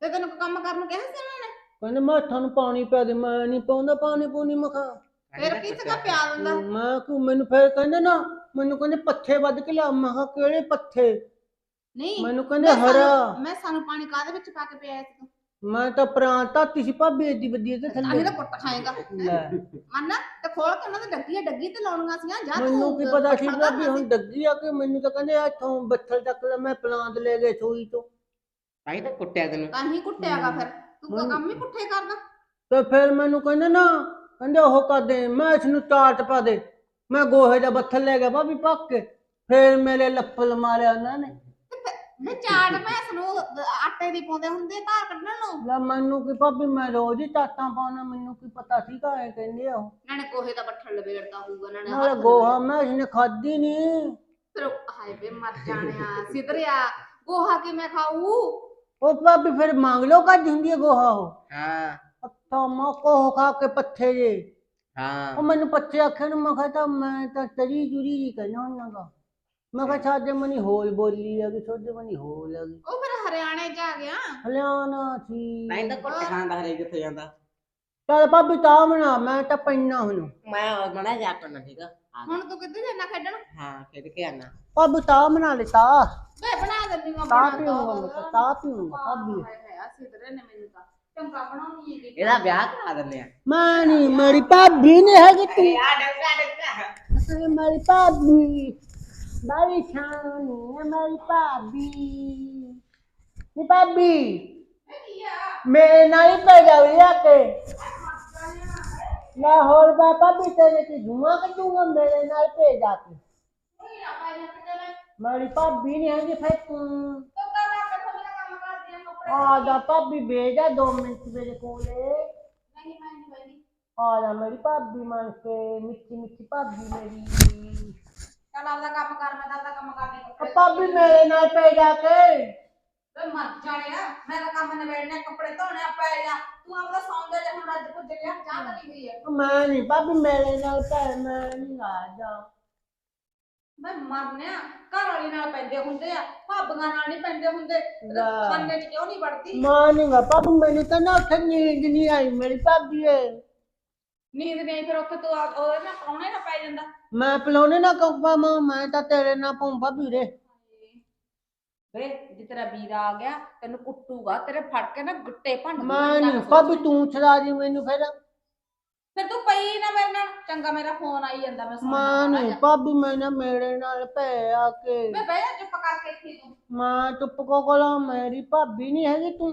ਤੇ ਤੈਨੂੰ ਕੋਈ ਕੰਮ ਕਰਨ ਨੂੰ ਕਿਹਾ ਸੀ ਉਹਨਾਂ ਨੇ? ਕਹਿੰਦੇ ਮੈਂ ਤੁਹਾਨੂੰ ਪਾਣੀ ਪਿਆ ਦੇ ਮੈਂ ਨਹੀਂ ਪਾਉਂਦਾ ਪਾਣੀ ਪੂਣੀ ਮੈਂ ਖਾ ਫਿਰ ਕੀ ਸਗਾ ਪਿਆ ਦਿੰਦਾ? ਮੈਂ ਕਿ ਮੈਨੂੰ ਫੇਰ ਕਹਿੰਦੇ ਨਾ ਮੈਨੂੰ ਕਹਿੰਦੇ ਪੱਥੇ ਵੱਧ ਕੇ ਲਿਆ। ਮੈਂ ਕਿਹਾ ਕਿਹੜੇ ਪੱਥੇ ਨਹੀਂ ਮੈਨੂੰ ਕਹਿੰਦੇ ਹਰਾ। ਮੈਂ ਸਾਨੂੰ ਪਾਣੀ ਕਾਹਦੇ ਵਿੱਚ ਪਾ ਕੇ ਪਿਆਇਆ ਸੀ ਤੂੰ? ਮੈਂ ਤਾਂ ਪ੍ਰਾਂਤ ਧਾਤੀ ਸੀ ਭਾਬੀ ਏਡੀ ਵੱਡੀ ਤੇ ਥੱਲੇ। ਤਾਂ ਕੁੱਟ ਖਾਏਗਾ। ਲੈ। ਮੰਨ ਤੇ ਖੋਲ ਕੇ ਉਹਨਾਂ ਦੇ ਡੱਗੀ ਡੱਗੀ ਤੇ ਲਾਉਣੀਆਂ ਸੀਆਂ ਜਾਂ ਮੈਨੂੰ ਕੀ ਪਤਾ ਸੀ ਭਾਬੀ ਹੁਣ ਡੱਗੀ ਆ ਕਿ ਮੈਨੂੰ ਤਾਂ ਕਹਿੰਦੇ ਇੱਥੋਂ ਬੱਠਲ ਚੱਕ ਲੈ ਮੈਂ ਪਲਾਂਟ ਲੈ ਗਏ ਸੂਈ ਤੋਂ। ਤਾਂ ਕੁੱਟਿਆ ਤੈਨੂੰ। ਤਾਂ ਹੀ ਕੁੱਟਿਆਗਾ ਫਿਰ। ਤੂੰ ਕੋਈ ਕੰਮ ਹੀ ਪੁੱਠੇ ਕਰਦਾ। ਤੇ ਫਿਰ ਮੈਨੂੰ ਕਹਿੰਦੇ ਨਾ ਕਹਿੰਦੇ ਉਹ ਕਰ ਦੇ ਮੈਂ ਇਸ ਨੂੰ ਚਾਟ ਪਾ ਦੇ। ਮੈਂ ਗੋਹੇ ਦਾ ਬੱਠਲ ਲੈ ਗਿਆ ਭਾਬੀ ਪੱਕ ਕੇ। ਫਿਰ ਮੇਰੇ ਲੱਪਲ ਮਾਰਿਆ ਉਹਨਾਂ ਨੇ। ਤੇ ਚਾਟ ਮੈਸ ਨੂੰ ਆਟੇ ਦੀ ਪਾਉਂਦੇ ਹੁੰਦੇ ਧਾਰ ਕੱਢਣ ਨੂੰ। ਲੈ ਮੈਨੂੰ ਕੀ ਭਾਬੀ ਮੈਂ ਰੋਜ਼ ਹੀ ਚਾਟਾਂ ਪਾਉਣਾ ਮੈਨੂੰ ਕੀ ਪਤਾ ਸੀਗਾ ਐ ਕਹਿੰਦੇ ਆ ਉਹ। ਨਾਲੇ ਕੋਹੇ ਦਾ ਬੱਠਲ ਲਵੇੜਦਾ ਹੋਊਗਾ ਉਹਨਾਂ ਨੇ ਨਾਲੇ ਹੱਥ ਗੋਹਾ ਮੈਂ ਇਸਨੇ ਖਾਦੀ ਨਹੀਂ ਫਿਰ ਉਹ- ਹਾਏ ਵੇ ਮਰ ਜਾਣਿਆ ਸਿਧਰਿਆ। ਗੋਹਾ ਕਿ ਮੈਂ ਖਾਊ? ਉਹ ਭਾਬੀ ਫਿਰ ਮੰਗ ਲੋ ਕੱਢ ਹੁੰਦੀ ਹੈ ਗੋਹਾ ਉਹ। ਹਾਂ। ਅੱਤਾ ਮਾ ਕੋਹ ਖਾ ਕੇ ਪੱਥੇ ਜੇ। ਹਾਂ। ਉਹ ਮੈਨੂੰ ਪੱਥੇ ਆਖੇ ਨੂੰ ਮੈਂ ਕਿਹਾ ਤਾਂ ਮੈਂ ਤਾਂ ਤਰੀ ਜੁਰੀ ਜੀ ਕਹਿਣਾ ਉਹਨਾਂ ਦਾ। ਮੈਂ ਕਿਹਾ ਸਾਡੇ ਮਨੀ ਹੋਲ ਬੋਲੀ ਆ ਕਿ ਛੋਡੇ ਮਨੀ ਹੋਲ ਆ ਗਈ। ਉਹ ਫਿਰ ਹਰਿਆਣੇ ਚ ਆ ਗਿਆ। ਹਲਿਆਣਾ ਸੀ। ਤਾਈ ਤਾਂ ਕੁੱਟ ਖਾਂਦਾ ਹਰੇ ਕਿੱਥੇ ਜਾਂਦਾ। ਚੱਲ ਭਾਬੀ ਤਾਂ ਬਣਾ ਮੈਂ ਤਾਂ ਪੈਣਾ ਹੁਣ। ਮੈਂ ਮੜਾ ਜਾ ਕਰਨਾ ਠੀਕ ਆ ਆ ਗਿਆ। ਹੁਣ ਤੂੰ ਕਿੱਥੇ ਜਾਣਾ ਖੇਡਣ? ਹਾਂ ਖੇਡ ਕੇ ਆਣਾ ਭਾਬੀ ਤਾਂ ਬਣਾ ਲੈ ਤਾਂ ਵੇ ਬਣਾ ਦਿੰਦੀ ਮੈਂ ਤਾਂ ਪੀਊਂਗਾ ਮੈਂ ਤਾਂ ਤਾਂ ਪੀਊਂਗਾ ਭਾਬੀ। ਹਾਏ ਹਾਏ ਆ ਸਿਧਰੇ ਨੇ ਮੈਨੂੰ ਤਾਂ। ਚੰਗਾ ਬਣਾਉਣੀ ਹੈਗੀ। ਇਹਦਾ ਵਿਆਹ ਕਰਾ ਦਿੰਦੇ ਆ। ਮੈਂ ਨਹੀਂ ਮੇਰੀ ਭਾਬੀ ਨਹੀਂ ਹੈਗੀ ਤੂੰ। ਆ ਡੰਗਾ ਡੰਗਾ ਅਰੇ ਮੇਰੀ ਭਾਬੀ ਮੇਰੀ ਛਾਨੀ ਹੈ ਮੇਰੀ ਭਾਬੀ ਨੀ ਭਾਬੀ ਕੀ ਆ ਮੇਰੇ ਨਾਲ ਹੀ ਪੈ ਜਾਓ ਆ ਕੇ ਮੈਂ ਹੋਰ ਬਾ ਭਾਬੀ ਤੇਰੇ ਤੇ ਧੂਆਂ ਕੱਢੂੰਗਾ ਮੇਰੇ ਨਾਲ ਪੈ ਜਾ ਕੇ ਕੋਈ ਨਾ ਪਾਈ ਨਾ ਕਿਤੇ ਮੇਰੀ ਭਾਬੀ ਨਹੀਂ ਹੈਗੀ ਫਿਰ ਤੂੰ ਤੂੰ ਕਰ ਆ ਕੇ ਮੇਰਾ ਕੰਮ ਕਰ ਆ ਜਾ ਭਾਬੀ ਬੇਜਾ 2 ਮਿੰਟ ਮੇਰੇ ਕੋਲੇ ਨਹੀਂ ਮੈਂ ਚੱਲ ਆਪਦਾ ਕੰਮ ਕਰ ਤਾਂ ਆਪਦਾ ਕੰਮ ਕਰਦੀ ਆ ਕੱਪੜੇ। ਭਾਬੀ ਮੇਰੇ ਨਾਲ ਪੈ ਜਾ ਕੇ। ਵੇ ਮਰ ਜਾਣਿਆ। ਮੈਂ ਤਾਂ ਕੰਮ ਨਿਬੇੜਨੇ ਕੱਪੜੇ ਧੋਣੇ ਆ ਪੈ ਜਾ ਤੂੰ ਆਪਦਾ ਸੌਂਦੇ ਜੇ ਹੁਣ ਅੱਜ ਪੁੱਜ ਗਿਆ ਚਾਹ ਤਾਂ ਨਹੀਂ ਗਈ ਹੈ ਮੈਂ ਨਹੀਂ ਭਾਬੀ ਮੇਰੇ ਨਾਲ ਪੈ ਮੈਂ ਨਹੀਂ ਆ ਜਾ। ਮੈਂ ਮਰਨਿਆ ਘਰ ਵਾਲੀ ਨਾਲ ਪੈਂਦੇ ਹੁੰਦੇ ਆ ਭਾਬੀਆਂ ਨਾਲ ਨਹੀਂ ਪੈਂਦੇ ਹੁੰਦੇ। ਲੈ। ਖਾਨੇ 'ਚ ਕਿਉਂ ਨਹੀਂ ਵੜਦੀ? ਮਾਂ ਨਹੀਂ ਭਾਬੀ ਮੈਨੂੰ ਤਾਂ ਨਾ ਉੱਥੇ ਨੀਂਦ ਨਹੀਂ ਆਈ ਮੇਰੀ ਭਾਬੀ ਏ। ਨੀਂਦ ਨਹੀਂ ਫਿਰ ਉੱਥੇ ਤੂੰ ਆ- ਉਹਦੇ ਨਾਲ ਪ੍ਰਾਹੁਣੇ ਨਾਲ ਪੈ ਜਾਂਦਾ? ਮੈਂ ਪਲਾਉਣੇ ਨਾ ਕਹੂੰਗਾ ਮਾਂ ਮੈਂ ਤਾਂ ਤੇਰੇ ਨਾਲ ਭਾਬੀ ਰੇ ਵੇ ਜੇ ਤੇਰਾ ਵੀਰ ਆ ਗਿਆ ਤੈਨੂੰ ਕੁੱਟੂਗਾ ਤੇਰੇ ਫੜ ਕੇ ਨਾ ਗੁੱਟੇ ਭੰਨ ਮੈਂ ਨਹੀਂ ਭਾਬੀ ਤੂੰ ਛੜਾ ਦੀ ਮੈਨੂੰ ਫਿਰ। ਫਿਰ ਤੂੰ ਪਈ ਨਾ ਮੇਰੇ ਨਾਲ ਚੰਗਾ ਮੇਰਾ ਫੋਨ ਆਈ ਜਾਂਦਾ ਮੈਂ ਸੁਣਦਾ ਮਾਂ ਨਹੀਂ ਜਾ। ਭਾਬੀ ਮੈਂ ਨਾ ਮੇਰੇ ਨਾਲ ਪੈ ਆ ਕੇ। ਵੇ ਬਹਿ ਜਾ ਚੁੱਪ ਕਰਕੇ ਇੱਥੇ ਤੂੰ। ਮਾਂ ਚੁੱਪ ਕੋ ਕੋਲਾ ਮੇਰੀ ਭਾਬੀ ਨਹੀਂ ਹੈਗੀ ਤੂੰ।